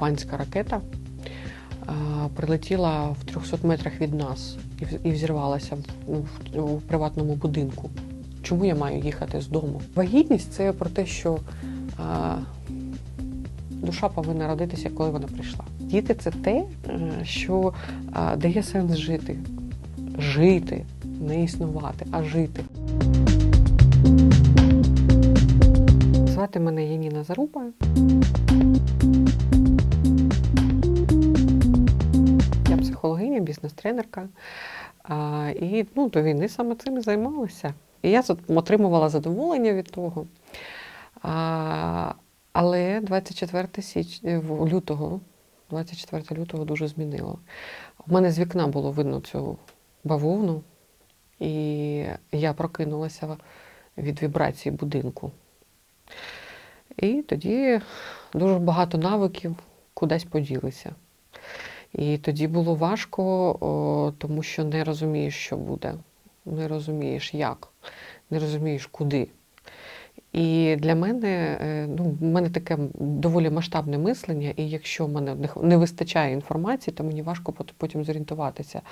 окупантська ракета е, прилетіла в 300 метрах від нас і взірвалася в, ну, приватному будинку. Чому я маю їхати з дому? Вагітність це про те, що е, душа повинна родитися, коли вона прийшла. Діти це те, е, що дає сенс жити. Жити, не існувати, а жити. Звати мене Яніна Заруба. Психологиня, бізнес-тренерка. І ну, до війни саме цим і займалася. І я отримувала задоволення від того. А, але 24 січ... е, лютого, 24 лютого дуже змінило. У мене з вікна було видно цю бавовну, і я прокинулася від вібрації будинку. І тоді дуже багато навиків кудись поділися. І тоді було важко, тому що не розумієш, що буде, не розумієш, як, не розумієш, куди. І для мене, е, ну, в мене таке доволі масштабне мислення, і якщо в мене не вистачає інформації, то мені важко пот- потім зорієнтуватися,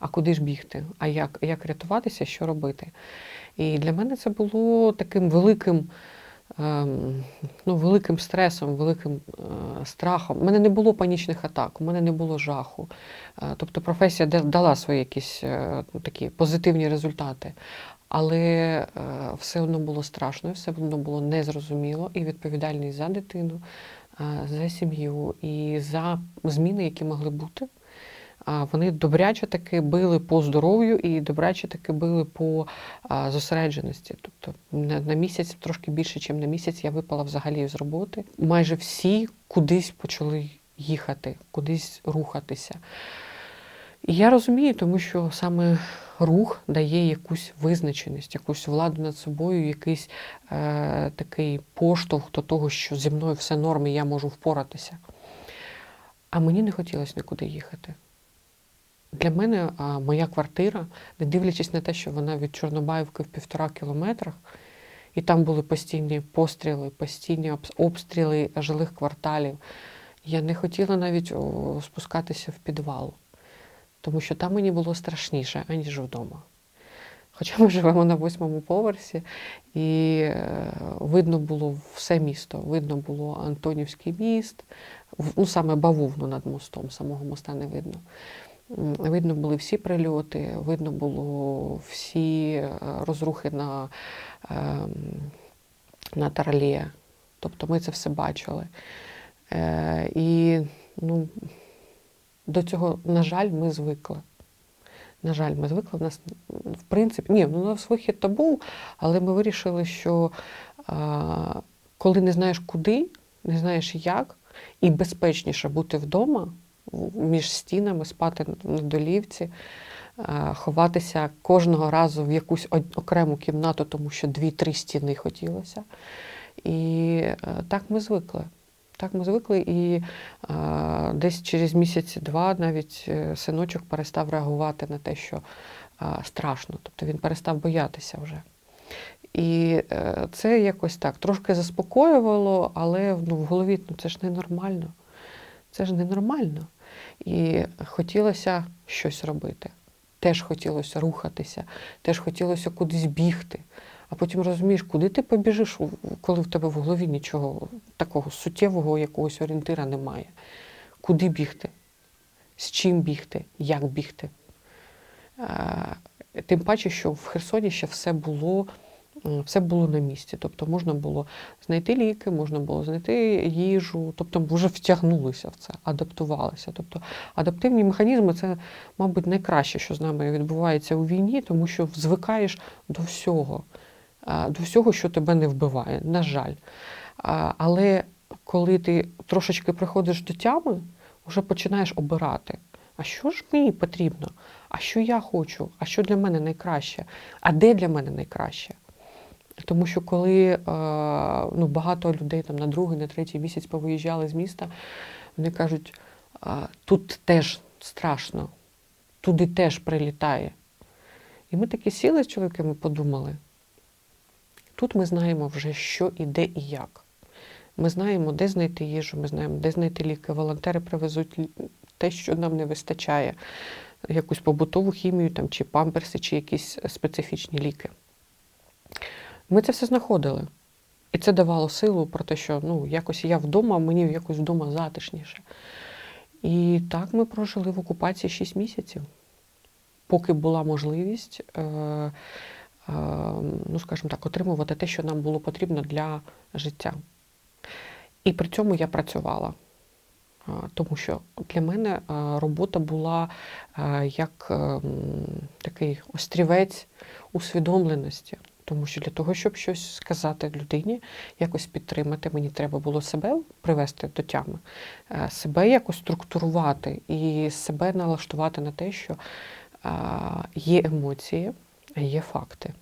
а куди ж бігти, а як, як рятуватися, що робити. І для мене це було таким великим, ну, великим стресом, великим е, страхом. У мене не було панічних атак, у мене не було жаху. Е, тобто професія да- дала свої якісь е, такі позитивні результати. Але все одно було страшно, все одно було незрозуміло, і відповідальність за дитину, за сім'ю і за зміни, які могли бути. Вони добряче таки били по здоров'ю і добряче таки били по зосередженості. Тобто на, місяць, трошки більше, ніж на місяць, я випала взагалі з роботи. Майже всі кудись почали їхати, кудись рухатися. І я розумію, тому що саме рух дає якусь визначеність, якусь владу над собою, якийсь е, такий поштовх до того, що зі мною все норм, я можу впоратися. А мені не хотілося нікуди їхати. Для мене моя квартира, не дивлячись на те, що вона від Чорнобаївки в півтора кілометрах, і там були постійні постріли, постійні обстріли жилих кварталів. Я не хотіла навіть спускатися в підвал, тому що там мені було страшніше, аніж вдома. Хоча ми живемо на восьмому поверсі, і е, видно було все місто. Видно було Антонівський міст, ну саме бавовну над мостом, самого моста не видно. Видно були всі прильоти, видно було всі е, розрухи на, ем, на Тарлі. Тобто ми це все бачили. Е, І ну, до цього, на жаль, ми звикли. На жаль, ми звикли. У нас, в принципі, ні, ну, у нас вихід то був, але ми вирішили, що а, коли не знаєш куди, не знаєш як, і безпечніше бути вдома, між стінами, спати на долівці, ховатися кожного разу в якусь окрему кімнату, тому що дві-три стіни хотілося. І е, так ми звикли. Так ми звикли, і а, десь через місяць-два навіть е, синочок перестав реагувати на те, що а, страшно. Тобто він перестав боятися вже. І е, це якось так трошки заспокоювало, але ну, в голові ну, це ж ненормально. Це ж ненормально. І хотілося щось робити. Теж хотілося рухатися, теж хотілося кудись бігти. А потім розумієш, куди ти побіжиш, коли в тебе в голові нічого такого суттєвого якогось орієнтира немає. Куди бігти? З чим бігти? Як бігти? Тим паче, що в Херсоні ще все було, все було на місці. Тобто можна було знайти ліки, можна було знайти їжу, тобто вже втягнулися в це, адаптувалися. Тобто адаптивні механізми це, мабуть, найкраще, що з нами відбувається у війні, тому що звикаєш до всього, до всього, що тебе не вбиває, на жаль. Але коли ти трошечки приходиш до тями, вже починаєш обирати. А що ж мені потрібно? А що я хочу? А що для мене найкраще? А де для мене найкраще? Тому що коли е, ну, багато людей там на другий, на третій місяць повиїжджали з міста, вони кажуть, тут теж страшно, туди теж прилітає. І ми такі сіли з чоловіками, подумали. Тут ми знаємо вже, що і де і як. Ми знаємо, де знайти їжу, ми знаємо, де знайти ліки. Волонтери привезуть те, що нам не вистачає, якусь побутову хімію там, чи памперси, чи якісь специфічні ліки. Ми це все знаходили. І це давало силу про те, що ну, якось я вдома, мені якось вдома затишніше. І так ми прожили в окупації 6 місяців, поки була можливість, е, е, ну скажімо так, отримувати те, що нам було потрібно для життя. І при цьому я працювала. Тому що для мене е, робота була е, як е, такий острівець усвідомленості. Тому що для того, щоб щось сказати людині, якось підтримати, мені треба було себе привести до тями, е, себе якось структурувати і себе налаштувати на те, що є емоції, є факти.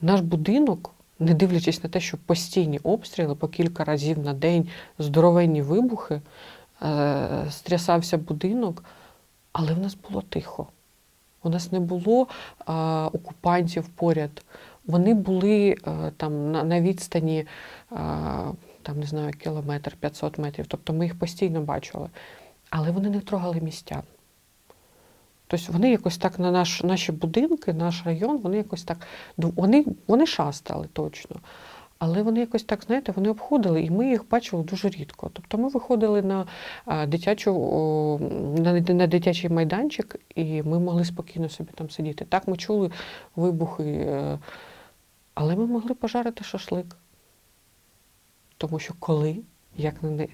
Наш будинок, не дивлячись на те, що постійні обстріли по кілька разів на день, здоровенні вибухи, е, стрясався будинок, але в нас було тихо. У нас не було окупантів поряд. Вони були е, там на, відстані е, там, не знаю, кілометр, 500 метрів. Тобто ми їх постійно бачили. Але вони не трогали містян. Тобто вони якось так на наш, наші будинки, наш район, вони якось так. Вони, вони шастали точно. Але вони якось так, знаєте, вони обходили, і ми їх бачили дуже рідко. Тобто ми виходили на дитячу, на, дитячий майданчик, і ми могли спокійно собі там сидіти. Так ми чули вибухи, е, але ми могли пожарити шашлик. Тому що коли, як не.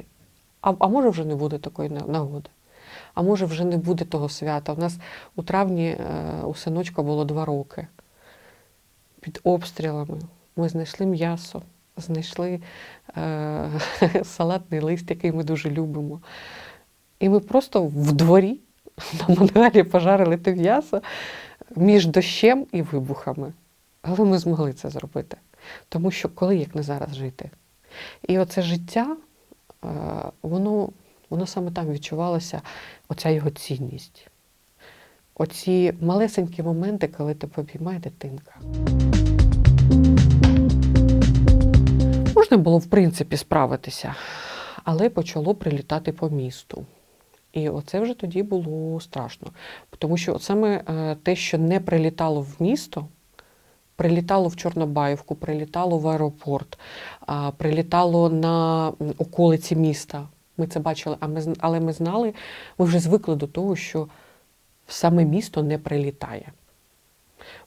А, а може вже не буде такої нагоди. А може вже не буде того свята. У нас у травні е, у синочка було два роки. Під обстрілами ми знайшли м'ясо, знайшли е, салатний лист, який ми дуже любимо. І ми просто в дворі на мангалі пожарили те м'ясо між дощем і вибухами. Але ми змогли це зробити. Тому що коли, як не зараз жити? І оце життя, е, воно, воно саме там відчувалося, оця його цінність. Оці малесенькі моменти, коли тебе обіймає дитинка. Можна було, в принципі, справитися, але почало прилітати по місту. І оце вже тоді було страшно. Тому що саме е, те, що не прилітало в місто, прилітало в Чорнобаївку, прилітало в аеропорт, прилітало на околиці міста. Ми це бачили, але ми знали, ми вже звикли до того, що саме місто не прилітає.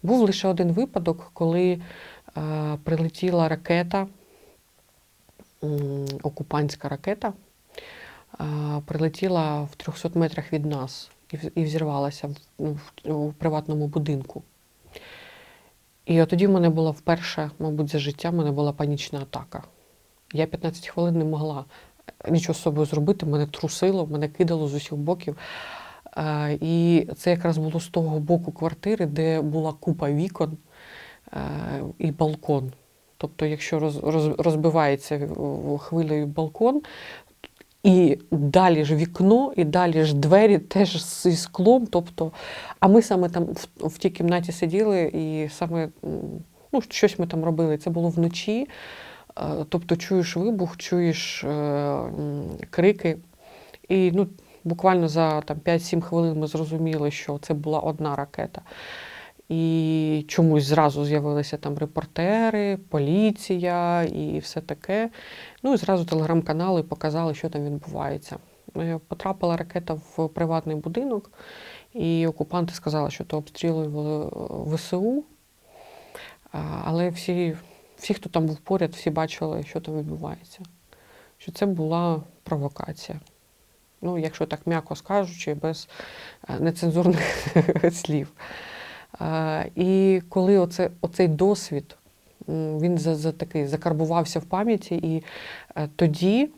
Був лише один випадок, коли прилетіла ракета, окупантська ракета, прилетіла в 300 метрах від нас і, взірвалася в, приватному будинку. І от тоді в мене була вперше, мабуть, за життя в мене була панічна атака. Я 15 хвилин не могла нічого з собою зробити, мене трусило, мене кидало з усіх боків. Е, І це якраз було з того боку квартири, де була купа вікон е, і балкон. Тобто, якщо роз, роз, розбивається хвилею балкон, і далі ж вікно, і далі ж двері теж зі склом. Тобто, а ми саме там в, в тій кімнаті сиділи, і саме ну, щось ми там робили. Це було вночі. Е, Тобто чуєш вибух, чуєш е, крики. І ну, буквально за там, 5-7 хвилин ми зрозуміли, що це була одна ракета. І чомусь зразу з'явилися там репортери, поліція і все таке. Ну і зразу телеграм-канали показали, що там відбувається. Е, Потрапила ракета в приватний будинок, і окупанти сказали, що то обстрілювали е, ВСУ. Але всі, всі, хто там був поряд, всі бачили, що там відбувається. Що це була провокація. Ну, якщо так м'яко скажучи, без е, нецензурних слів. І коли оце, оцей досвід, він за, за такий закарбувався в пам'яті, і е, тоді,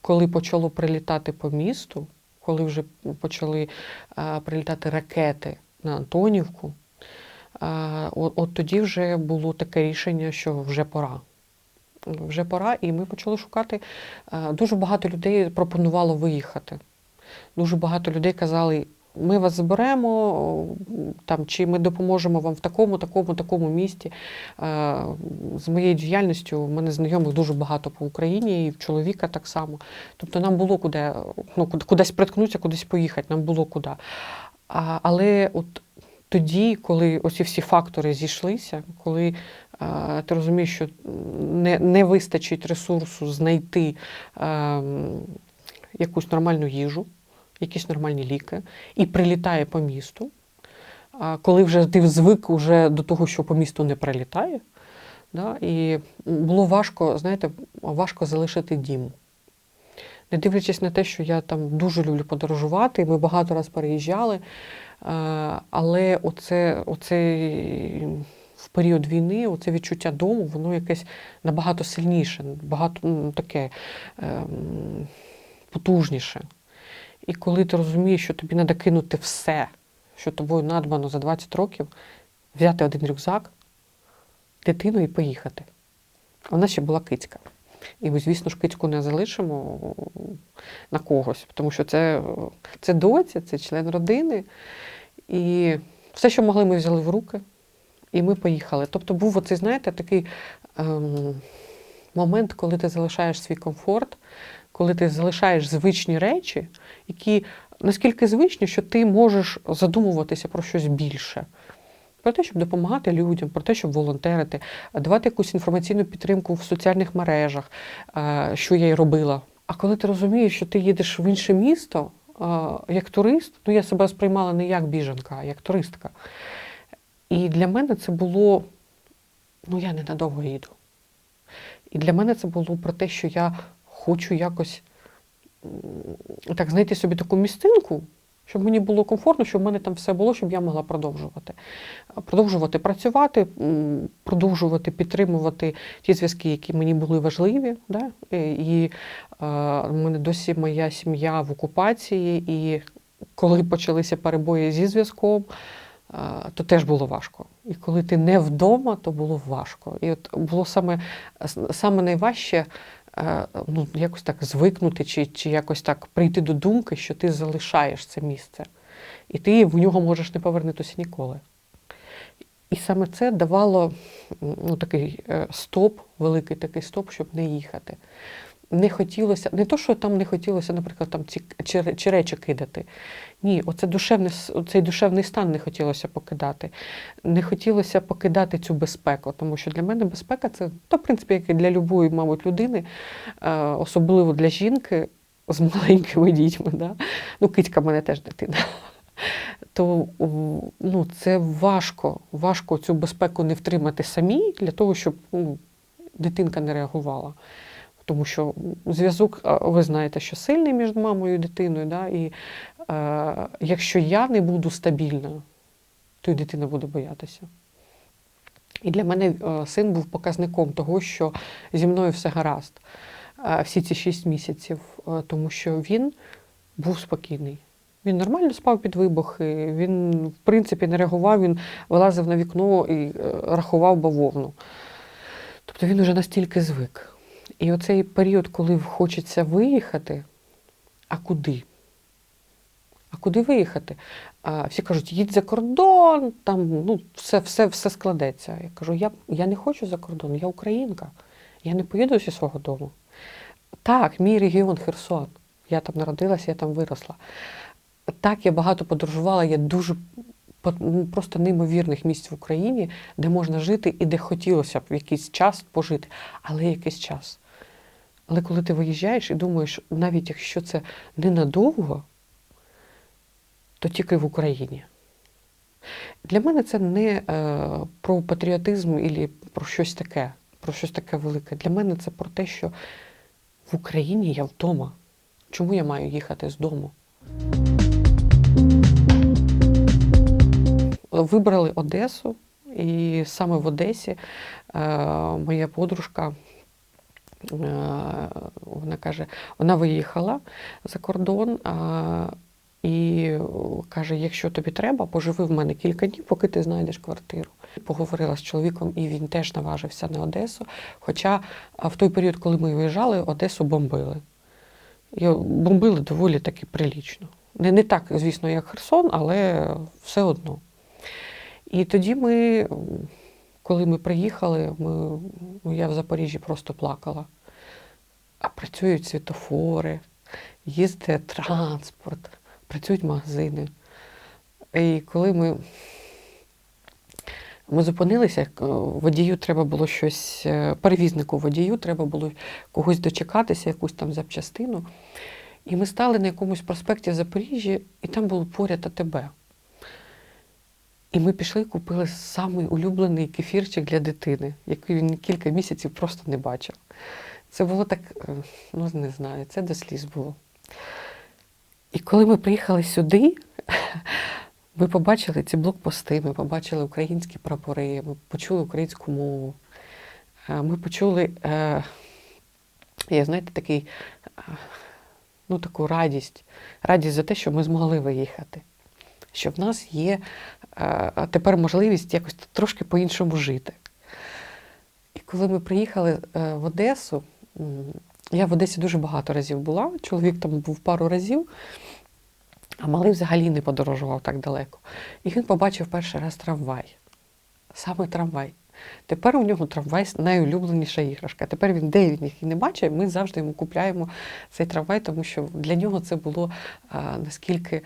коли почало прилітати по місту, коли вже почали е, прилітати ракети на Антонівку, е, от, от тоді вже було таке рішення, що вже пора. Вже пора, і ми почали шукати. Дуже багато людей пропонувало виїхати. Дуже багато людей казали, ми вас заберемо, там, чи ми допоможемо вам в такому, такому, такому місті. Е, З моєю діяльністю в мене знайомих дуже багато по Україні, і в чоловіка так само. Тобто нам було куди, ну, кудись приткнутися, кудись поїхати, нам було куди. А, але от тоді, коли оці всі фактори зійшлися, коли е, ти розумієш, що не, не вистачить ресурсу знайти е, якусь нормальну їжу, якісь нормальні ліки, і прилітає по місту. А коли вже ти звик уже до того, що по місту не прилітає, да, і було важко, знаєте, важко залишити дім. Не дивлячись на те, що я там дуже люблю подорожувати, ми багато раз переїжджали, е, але оце, оце в період війни, оце відчуття дому, воно якесь набагато сильніше, багато ну, таке ем, потужніше. І коли ти розумієш, що тобі треба кинути все, що тобою надбано за 20 років, взяти один рюкзак, дитину і поїхати. Вона ще була кицька. І ми, звісно ж, кицьку не залишимо на когось, тому що це, це доця, це член родини. І все, що могли, ми взяли в руки, і ми поїхали. Тобто був оцей, знаєте, такий ем, момент, коли ти залишаєш свій комфорт, коли ти залишаєш звичні речі, які наскільки звичні, що ти можеш задумуватися про щось більше. Про те, щоб допомагати людям, про те, щоб волонтерити, давати якусь інформаційну підтримку в соціальних мережах, е, що я й робила. А коли ти розумієш, що ти їдеш в інше місто е, як турист, ну я себе сприймала не як біженка, а як туристка. І для мене це було, ну я ненадовго їду. І для мене це було про те, що я хочу якось так знайти собі таку місцинку, щоб мені було комфортно, щоб в мене там все було, щоб я могла продовжувати. Продовжувати працювати, продовжувати підтримувати ті зв'язки, які мені були важливі. Да? І в мене досі моя сім'я в окупації, і коли почалися перебої зі зв'язком, то теж було важко. І коли ти не вдома, то було важко. І от було саме, саме найважче ну, якось так звикнути, чи, чи якось так прийти до думки, що ти залишаєш це місце. І ти в нього можеш не повернутися ніколи. І саме це давало ну, такий е, стоп, великий такий стоп, щоб не їхати. Не хотілося, не то, що там не хотілося, наприклад, там ці чи, речі кидати. Ні, оце душевне, цей душевний стан не хотілося покидати. Не хотілося покидати цю безпеку, тому що для мене безпека це, та, в принципі, як і для любої, мабуть, людини, е, особливо для жінки з маленькими дітьми. Да? Ну, кицька в мене теж дитина. То ну, це важко, важко цю безпеку не втримати самій для того, щоб ну, дитинка не реагувала. Тому що зв'язок, ви знаєте, що сильний між мамою і дитиною, да? і е, якщо я не буду стабільна, то і дитина буде боятися. І для мене е, син був показником того, що зі мною все гаразд е, всі ці шість місяців, е, тому що він був спокійний. Він нормально спав під вибухи, він, в принципі, не реагував, він вилазив на вікно і рахував бавовну. Тобто він уже настільки звик. І оцей період, коли хочеться виїхати, а куди? А куди виїхати? А, всі кажуть, їдь за кордон, там ну, все, все, все складеться. Я кажу, я, я не хочу за кордон, я українка. Я не поїду зі свого дому. Так, мій регіон Херсон. Я там народилася, я там виросла. Так, я багато подорожувала, є дуже ну, просто неймовірних місць в Україні, де можна жити і де хотілося б в якийсь час пожити, але якийсь час. Але коли ти виїжджаєш і думаєш, навіть якщо це ненадовго, то тільки в Україні. Для мене це не е, про патріотизм і про щось таке, про щось таке велике. Для мене це про те, що в Україні я вдома. Чому я маю їхати з дому? Вибрали Одесу, і саме в Одесі е, моя подружка. Е, Вона каже, вона виїхала за кордон і каже: якщо тобі треба, поживи в мене кілька днів, поки ти знайдеш квартиру. Поговорила з чоловіком, і він теж наважився на Одесу. Хоча в той період, коли ми виїжджали, Одесу бомбили. І бомбили доволі таки прилічно. Не, не так, звісно, як Херсон, але все одно. І тоді ми, коли ми приїхали, ми, ну, я в Запоріжжі просто плакала. А працюють світофори, їздить транспорт, працюють магазини. І коли ми, ми зупинилися, е, водію треба було щось, е, перевізнику водію треба було когось дочекатися, якусь там запчастину. І ми стали на якомусь проспекті в Запоріжжі, і там було поряд АТБ. І ми пішли і купили самий улюблений кефірчик для дитини, який він кілька місяців просто не бачив. Це було так, е, ну не знаю, це до сліз було. І коли ми приїхали сюди, ми побачили ці блокпости, ми побачили українські прапори, ми почули українську мову. Е, Ми почули, е, я знаєте, такий, ну, таку радість, радість за те, що ми змогли виїхати. Що в нас є е, тепер можливість якось трошки по-іншому жити. І коли ми приїхали е, в Одесу, я в Одесі дуже багато разів була, чоловік там був пару разів, а малий взагалі не подорожував так далеко. І він побачив перший раз трамвай. Саме трамвай. Тепер у нього трамвай найулюбленіша іграшка. Тепер він де він їх і не бачить, ми завжди йому купляємо цей трамвай, тому що для нього це було а, наскільки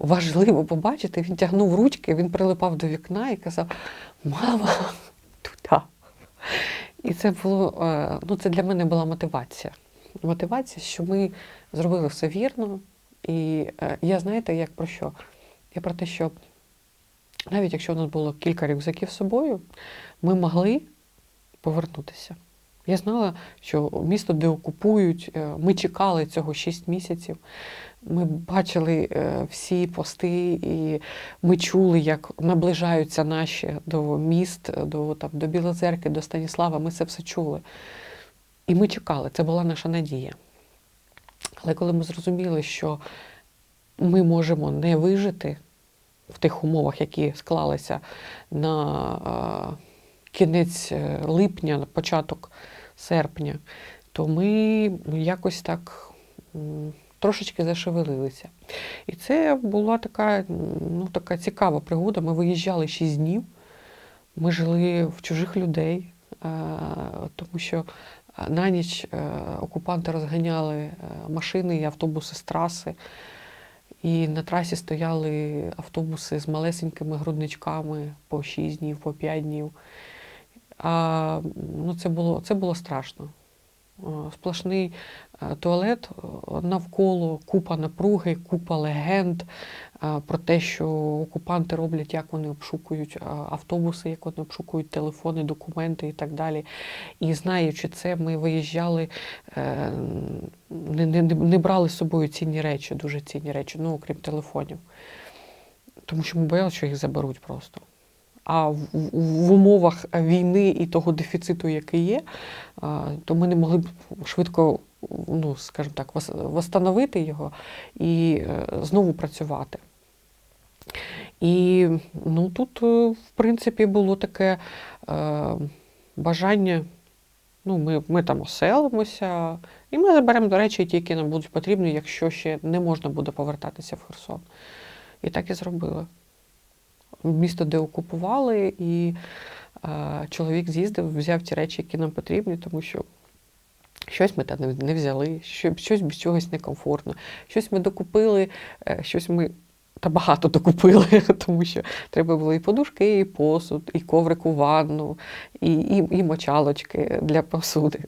важливо побачити. Він тягнув ручки, він прилипав до вікна і казав: Мама, туди. І це було, е, ну це для мене була мотивація. Мотивація, що ми зробили все вірно. І е, я знаєте, як про що? Я про те, що навіть якщо у нас було кілька рюкзаків з собою, ми могли повернутися. Я знала, що місто деокупують, е, ми чекали цього 6 місяців. Ми бачили е, всі пости, і ми чули, як наближаються наші до міст, до, там, до Білозерки, до Станіслава. Ми це все чули. І ми чекали, це була наша надія. Але коли ми зрозуміли, що ми можемо не вижити в тих умовах, які склалися на е, кінець е, липня, початок серпня, то ми якось так трошечки зашевелилися. І це була така, ну, така цікава пригода. Ми виїжджали 6 днів, ми жили в чужих людей, тому що на ніч е, окупанти розганяли е, машини і автобуси з траси. І на трасі стояли автобуси з малесенькими грудничками по 6 днів, по 5 днів. А, ну, це, було, це було страшно. Сплошний е, туалет е, навколо, купа напруги, купа легенд е, про те, що окупанти роблять, як вони обшукують автобуси, як вони обшукують телефони, документи і так далі. І знаючи це, ми виїжджали, не, не, не брали з собою цінні речі, дуже цінні речі, ну окрім телефонів. Тому що ми боялися, що їх заберуть просто. А в, в, умовах війни і того дефіциту, який є, то ми не могли б швидко, ну, скажімо так, восстановити його і е, знову працювати. І ну, тут, е, в принципі, було таке е, бажання. Ну, ми, ми там оселимося, і ми заберемо до речі, ті, які нам будуть потрібні, якщо ще не можна буде повертатися в Херсон. І так і зробили. Місто деокупували, і е, чоловік з'їздив, взяв ті речі, які нам потрібні, тому що щось ми там не, взяли, щось без чогось некомфортно, щось ми докупили, е, щось ми та багато докупили, тому що треба було і подушки, і посуд, і коврик у ванну, і, і, і мочалочки для посуди.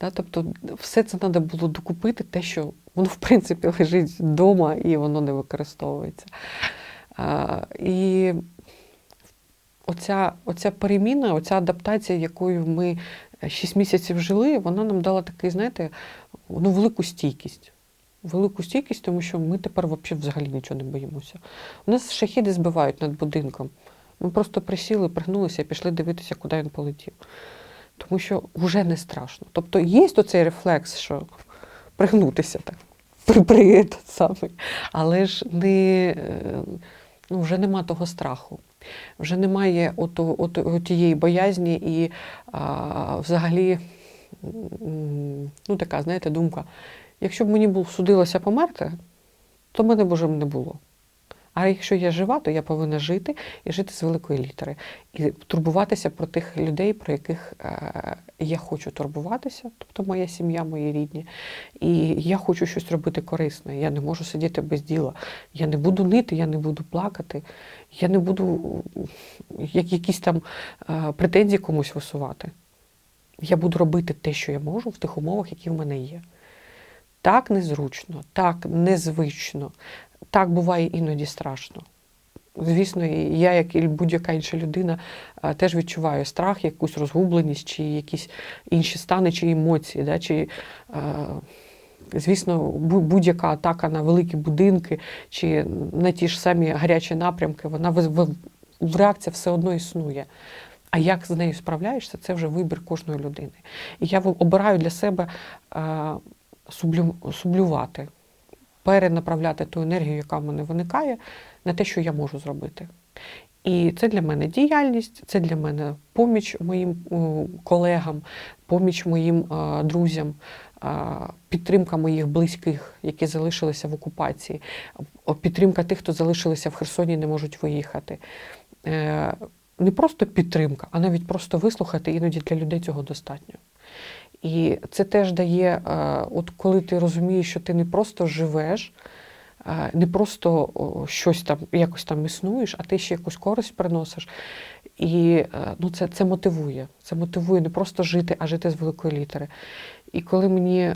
Да? Тобто все це треба було докупити, те, що воно, в принципі, лежить вдома і воно не використовується. А, і оця, оця переміна, оця адаптація, якою ми 6 місяців жили, вона нам дала такий, знаєте, ну, велику стійкість. Велику стійкість, тому що ми тепер взагалі, взагалі нічого не боїмося. У нас шахіди збивають над будинком. Ми просто присіли, пригнулися і пішли дивитися, куди він полетів. Тому що вже не страшно. Тобто є оцей рефлекс, що пригнутися так, при, при те. Але ж не, е, ну, вже нема того страху. Вже немає тієї боязні і а, взагалі ну, така, знаєте, думка. Якщо б мені було судилося померти, то мене б уже не було. А якщо я жива, то я повинна жити і жити з великої літери. І турбуватися про тих людей, про яких е, я хочу турбуватися, тобто моя сім'я, мої рідні. І я хочу щось робити корисне. Я не можу сидіти без діла. Я не буду нити, я не буду плакати, я не буду як якісь там е, претензії комусь висувати. Я буду робити те, що я можу в тих умовах, які в мене є. Так незручно, так незвично, так буває іноді страшно. Звісно, я, як і будь-яка інша людина, теж відчуваю страх, якусь розгубленість, чи якісь інші стани, чи емоції. Да, чи, звісно, будь-яка атака на великі будинки чи на ті ж самі гарячі напрямки, вона в- реакція все одно існує. А як з нею справляєшся, це вже вибір кожної людини. І я обираю для себе сублю, сублювати, перенаправляти ту енергію, яка в мене виникає, на те, що я можу зробити. І це для мене діяльність, це для мене поміч моїм колегам, поміч моїм е, друзям, е, підтримка моїх близьких, які залишилися в окупації, підтримка тих, хто залишилися в Херсоні і не можуть виїхати. Е, Не просто підтримка, а навіть просто вислухати, іноді для людей цього достатньо. І це теж дає, е, от коли ти розумієш, що ти не просто живеш, е, не просто щось там якось там існуєш, а ти ще якусь користь приносиш. І е, ну, це, це мотивує. Це мотивує не просто жити, а жити з великої літери. І коли мені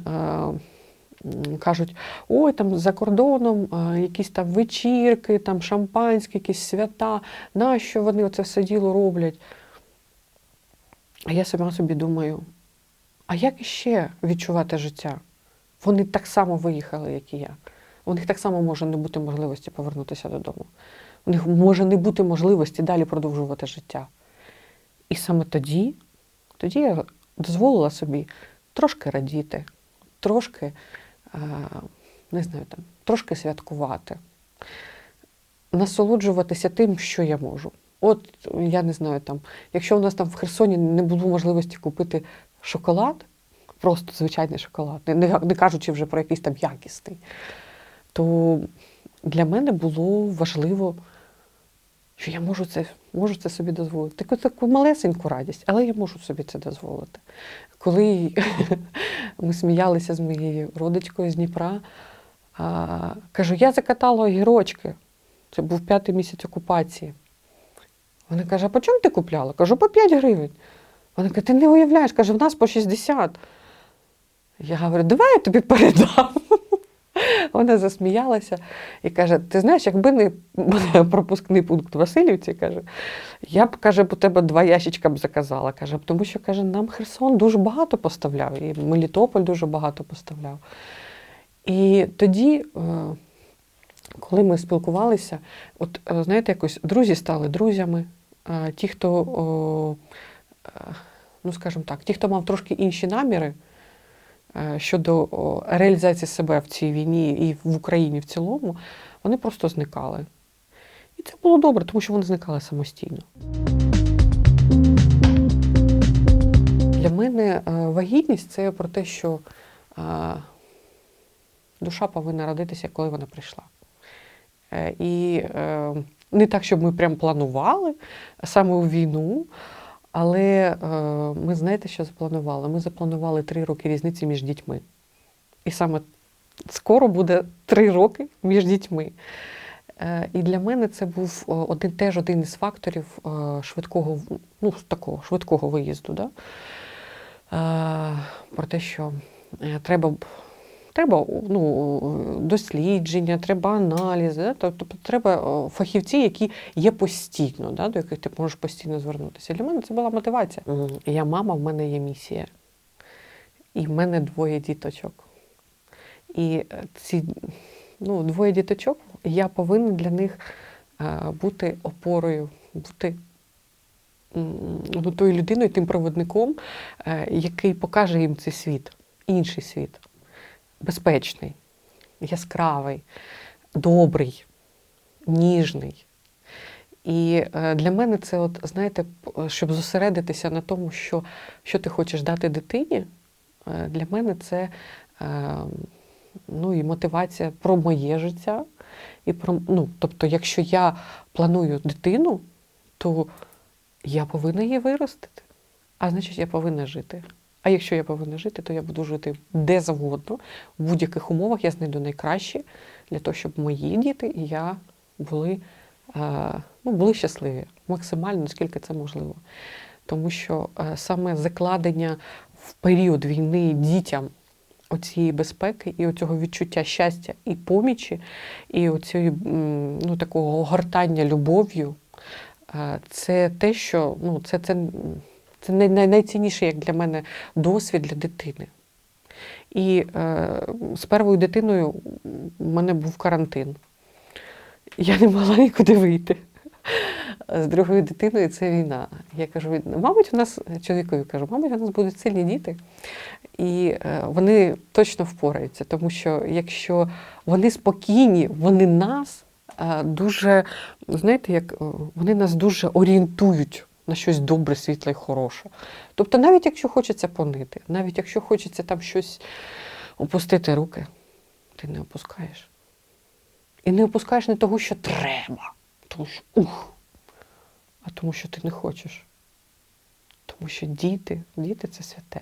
кажуть, ой, там за кордоном якісь там вечірки, там шампанські, якісь свята, нащо вони оце все діло роблять? А я сама собі думаю, а як іще відчувати життя? Вони так само виїхали, як і я. У них так само може не бути можливості повернутися додому. У них може не бути можливості далі продовжувати життя. І саме тоді, тоді я дозволила собі трошки радіти, трошки, не знаю, там, трошки святкувати, насолоджуватися тим, що я можу. От я не знаю, там, якщо у нас там в Херсоні не було можливості купити шоколад, просто звичайний шоколад, не, не, кажучи вже про якийсь там якісний, то для мене було важливо, що я можу це, можу це собі дозволити. Таку, таку малесеньку радість, але я можу собі це дозволити. Коли ми сміялися з моєю родичкою з Дніпра, а, кажу, я закатала огірочки. Це був п'ятий місяць окупації. Вона каже, а по чому ти купляла? Кажу, по 5 гривень. Вона каже, ти не уявляєш, каже, в нас по 60. Я говорю, давай я тобі передам. Вона засміялася і каже: ти знаєш, якби не пропускний пункт Васильівці, каже, я б каже, у тебе два ящичка б заказала. Каже, тому що каже, нам Херсон дуже багато поставляв, і Мелітополь дуже багато поставляв. І тоді, е, коли ми спілкувалися, от е, знаєте, якось друзі стали друзями, е, ті, хто, ну скажімо так, ті, хто мав трошки інші наміри е, щодо реалізації себе в цій війні і в Україні в цілому, вони просто зникали. І це було добре, тому що вони зникали самостійно. Для мене е, вагітність це про те, що е, душа повинна родитися, коли вона прийшла. Е, І е, не так, щоб ми прям планували саме у війну, але е, ми знаєте, що запланували? Ми запланували три роки різниці між дітьми. І саме скоро буде три роки між дітьми. Е, І для мене це був один, теж один із факторів е, швидкого, ну, такого швидкого виїзду. Да? Е, Про те, що е, треба, треба ну, дослідження, треба аналізи, да? тобто треба фахівці, які є постійно, да? до яких ти можеш постійно звернутися. Для мене це була мотивація. Я мама, в мене є місія. І в мене двоє діточок. І е, ці ну, двоє діточок, я повинна для них е, бути опорою, бути ну, тою людиною, тим проводником, е, який покаже їм цей світ, інший світ, безпечний, яскравий, добрий, ніжний. І е, для мене це, от, знаєте, щоб зосередитися на тому, що, що ти хочеш дати дитині, е, для мене це е, ну і мотивація про моє життя. І про, ну, тобто, якщо я планую дитину, то я повинна її виростити. А значить, я повинна жити. А якщо я повинна жити, то я буду жити де завгодно, в будь-яких умовах я знайду найкраще для того, щоб мої діти і я були, е, ну, були щасливі максимально, наскільки це можливо. Тому що е, саме закладення в період війни дітям оцієї безпеки і оцього відчуття щастя і помічі, і оцієї ну, такого огортання любов'ю, е, це те, що ну, це, це, це най- най- найцінніше, як для мене, досвід для дитини. І е, з першою дитиною в мене був карантин. Я не могла нікуди вийти. З другою дитиною це війна. Я кажу, мабуть, у нас чоловікові кажу, мабуть, у нас будуть сильні діти, і е, вони точно впораються, тому що якщо вони спокійні, вони нас е, дуже, знаєте, як е, вони нас дуже орієнтують на щось добре, світле і хороше. Тобто, навіть якщо хочеться понити, навіть якщо хочеться там щось опустити руки, ти не опускаєш. І не опускаєш не того, що треба, тому що ух, а тому, що ти не хочеш. Тому що діти, діти це святе.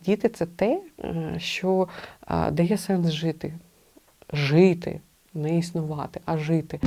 Діти це те, е, що дає сенс жити. Жити, не існувати, а жити.